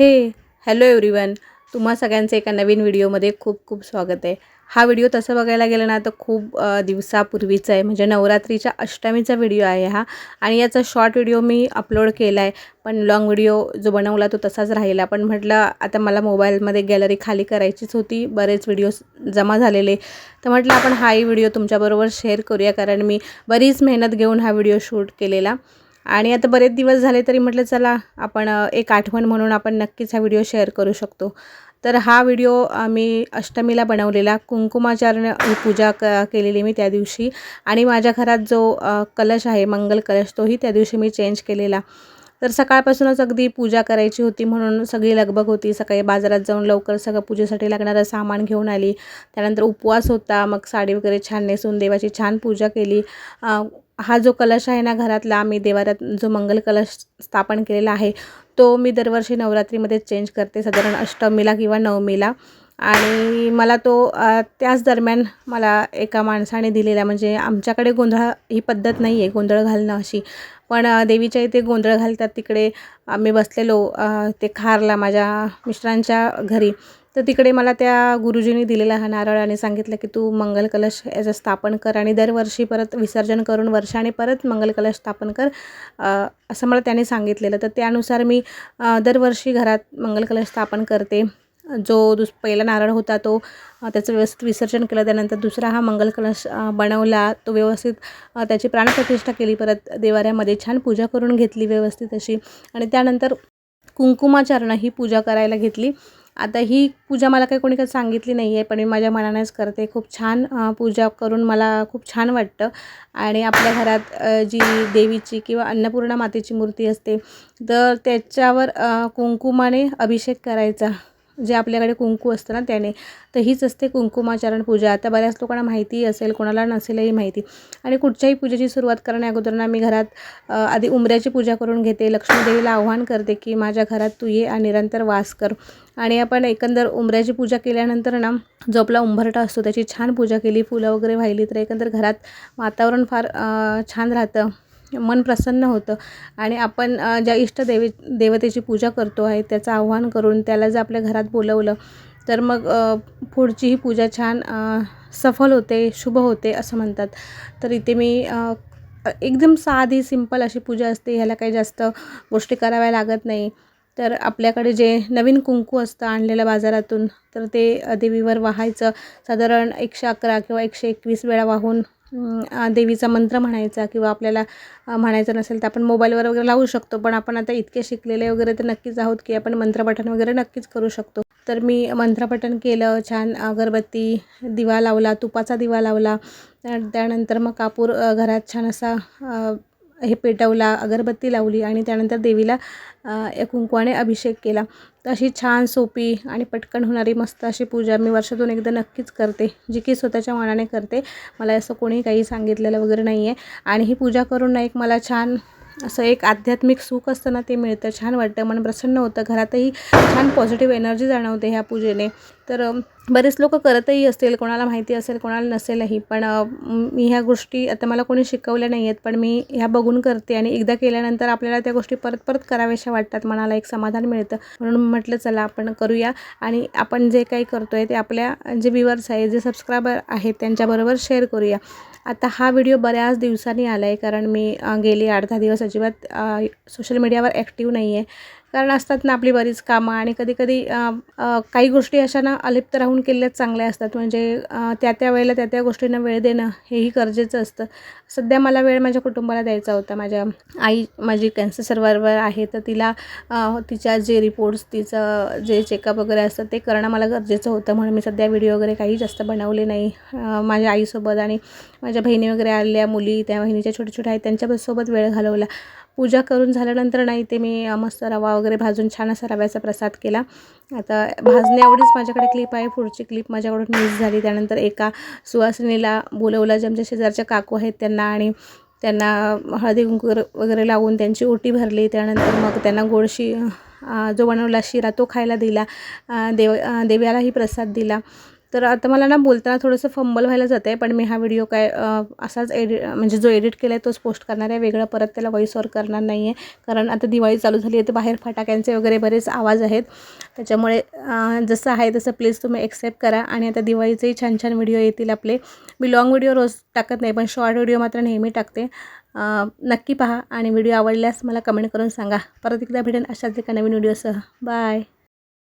हे hello everyone तुम्हा सगळ्यांचं एका नवीन व्हिडिओमध्ये खूप खूप स्वागत आहे. हा व्हिडिओ तसं बघायला गेलं ना तर खूप दिवसापूर्वीचा आहे. म्हणजे नवरात्रीच्या अष्टमीचा व्हिडिओ आहे हा. आणि याचा शॉर्ट व्हिडिओ मी अपलोड केला आहे पण लॉंग व्हिडिओ जो बनवला तो तसाच राहिला. पण म्हटलं आता मला मोबाईलमध्ये गॅलरी खाली करायचीच होती. बरेच व्हिडिओज जमा झालेले. तर म्हटलं आपण हाही व्हिडिओ तुमच्याबरोबर शेअर करूया. कारण मी बरीच मेहनत घेऊन हा व्हिडिओ शूट केलेला. आणि आता बरेच दिवस झाले तरी म्हटलं चला आपण एक आठवण म्हणून आपण नक्कीच हा व्हिडिओ शेअर करू शकतो. तर हा व्हिडिओ मी अष्टमीला बनवलेला. कुंकुमाचारण पूजा क केलेली मी त्या दिवशी. आणि माझ्या घरात जो कलश आहे मंगल कलश तोही त्या दिवशी मी चेंज केलेला. तर सकाळपासूनच अगदी पूजा करायची होती म्हणून सगळी लगबग होती. सकाळी बाजारात जाऊन लवकर सगळं पूजेसाठी लागणारं सामान घेऊन आली. त्यानंतर उपवास होता. मग साडी वगैरे छान नेसून देवाची छान पूजा केली. हा जो कलश आहे ना घरातला आम्ही देवारात जो मंगल कलश स्थापन केलेला आहे तो मी दरवर्षी नवरात्रीमध्ये चेंज करते साधारण अष्टमीला किंवा नवमीला. आणि मला तो त्याच दरम्यान मला एका माणसाने दिलेला म्हणजे आमच्याकडे गोंधळ ही पद्धत नाही आहे गोंधळ घालणं अशी. पण देवीच्या इथे गोंधळ घालतात तिकडे आम्ही बसलेलो ते खारला माझ्या मिस्टरांच्या घरी. तर तिकडे मला त्या गुरुजींनी दिलेला हा नारळ आणि सांगितलं की तू मंगल कलश याचं स्थापन कर आणि दरवर्षी परत विसर्जन करून वर्षाने परत मंगल कलश स्थापन कर असं मला त्याने सांगितलेलं. तर त्यानुसार मी दरवर्षी घरात मंगल कलश स्थापन करते. जो दुस पहिला नारळ होता तो त्याचं व्यवस्थित विसर्जन केलं त्यानंतर दुसरा हा मंगल कलश बनवला. तो व्यवस्थित त्याची प्राणप्रतिष्ठा केली परत देवाऱ्यामध्ये छान पूजा करून घेतली व्यवस्थित अशी. आणि त्यानंतर कुंकुमाचारण ही पूजा करायला घेतली. आता ही पूजा मला काही कोणी काही सांगितली नाही आहे पण मी माझ्या मनानेच करते. खूप छान पूजा करून मला खूप छान वाटतं. आणि आपल्या घरात जी देवीची किंवा अन्नपूर्णा मातेची मूर्ती असते तर त्याच्यावर कुंकुमाने अभिषेक करायचा. जे आपल्याकडे कुंकू असतं ना त्याने तर हीच असते कुंकुमाचरण पूजा. आता बऱ्याच लोकांना माहिती असेल कोणाला नसेलही माहिती. आणि कुठच्याही पूजेची सुरुवात करण्या अगोदर ना मी घरात आधी उंबऱ्याची पूजा करून घेते. लक्ष्मीदेवीला आव्हान करते की माझ्या घरात तू ये आणि निरंतर वास कर. आणि आपण एकंदर उंबऱ्याची पूजा केल्यानंतर ना जो आपला उंबरटा असतो त्याची छान पूजा केली फुलं वगैरे वाहिली तर एकंदर घरात वातावरण फार छान राहतं. मन प्रसन्न होतं. आणि आपण ज्या इष्टदेवी देवतेची पूजा करतो आहे त्याचं आव्हान करून त्याला जर आपल्या घरात बोलवलं तर मग पुढचीही पुढची ही पूजा छान सफल होते शुभ होते असं म्हणतात. तर इथे मी एकदम साधी सिंपल अशी पूजा असते. ह्याला काही जास्त गोष्टी कराव्या लागत नाही. तर आपल्याकडे जे नवीन कुंकू असतं आणलेलं बाजारातून तर ते देवीवर वाहायचं. साधारण एकशे अकरा किंवा एकशे एकवीस वेळा वाहून देवीचा मंत्र म्हणायचा किंवा आपल्याला म्हणायचं नसेल तर आपण मोबाईलवर वगैरे लावू शकतो. पण आपण आता इतके शिकलेले वगैरे तर नक्कीच आहोत की आपण मंत्रपठण वगैरे नक्कीच करू शकतो. तर मी मंत्रपठण केलं छान अगरबत्ती दिवा लावला तुपाचा दिवा लावला. त्यानंतर मग कापूर घरात छान असा हे पेटवला अगरबत्ती लावली आणि त्यानंतर देवीला कुंकवाने अभिषेक केला. तर अशी छान सोपी आणि पटकन होणारी मस्त अशी पूजा मी वर्षातून एकदा नक्कीच करते. जी की स्वतःच्या मनाने करते. मला असं कोणी काही सांगितलेलं वगैरे नाही आहे आणि ही पूजा करून ना एक मला छान असं एक आध्यात्मिक सुख असतं ना ते मिळतं. छान वाटतं मन प्रसन्न होतं. घरातही छान पॉझिटिव्ह एनर्जी जाणवते ह्या पूजेने. तर बरेच लोक करतही असतील कोणाला माहिती असेल कोणाला नसेलही. पण मी ह्या गोष्टी आता मला कोणी शिकवल्या नाही आहेत पण मी ह्या बघून करते. आणि एकदा केल्यानंतर आपल्याला त्या गोष्टी परत परत कराव्याशा वाटतात. मनाला एक समाधान मिळतं. म्हणून म्हटलं चला आपण करूया. आणि आपण जे काही करतो आहे ते आपल्या जे व्ह्युअर्स आहे जे सबस्क्रायबर आहेत त्यांच्याबरोबर शेअर करूया. आता हा व्हिडिओ बऱ्याच दिवसांनी आला आहे कारण मी गेली आठ दहा दिवस अजिबात सोशल मीडियावर ॲक्टिव्ह नाही आहे कारण असतात ना आपली बरीच कामं आणि कधी कधी काही गोष्टी अशा ना अलिप्त राहून केल्याच चांगल्या असतात. म्हणजे त्या त्या वेळेला त्या त्या गोष्टींना वेळ देणं हेही गरजेचं असतं. सध्या मला वेळ माझ्या कुटुंबाला द्यायचा होता. माझ्या आई माझी कॅन्सर सर्वायवर आहे तर तिला तिच्या जे रिपोर्ट्स तिचं जे चेकअप वगैरे असतं ते करणं मला गरजेचं होतं. म्हणून मी सध्या व्हिडिओ वगैरे काही जास्त बनवले नाही. माझ्या आईसोबत आणि माझ्या बहिणी वगैरे आलेल्या मुली त्या बहिणीच्या छोट्या छोट्या आहेत त्यांच्यासोबत वेळ घालवला. पूजा करून झाल्यानंतर नाही ते मी मस्त रवा वगैरे भाजून छान असा रव्याचा प्रसाद केला. आता भाजण्या एवढीच माझ्याकडे क्लिप आहे. पुढची क्लिप माझ्याकडून मिस झाली. त्यानंतर एका सुवासिनीला बोलवलं जे आमच्या शेजारच्या काकू आहेत त्यांना आणि त्यांना हळदी कुंकू वगैरे- लावून त्यांची ओटी भरली. त्यानंतर मग त्यांना गोडशी जो बनवला शिरा तो खायला दिला. देव देव्यालाही प्रसाद दिला. तर आता मला ना बोलताना थोडंसं फंबल व्हायला जातं आहे पण मी हा व्हिडिओ काय असाच एडि म्हणजे जो एडिट केला आहे तोच पोस्ट करणार आहे. वेगळं परत त्याला व्हॉइस ओवर करणार नाही आहे कारण आता दिवाळी चालू झाली आहे तर बाहेर फटाक्यांचे वगैरे बरेच आवाज आहेत. त्याच्यामुळे जसं आहे तसं प्लीज तुम्ही एक्सेप्ट करा. आणि आता दिवाळीचेही छान छान व्हिडिओ येतील आपले. मी लॉंग व्हिडिओ रोज टाकत नाही पण शॉर्ट व्हिडिओ मात्र नेहमी टाकते. नक्की पहा. आणि व्हिडिओ आवडल्यास मला कमेंट करून सांगा. परत एकदा भेटेन अशाच एका नवीन व्हिडिओसह बाय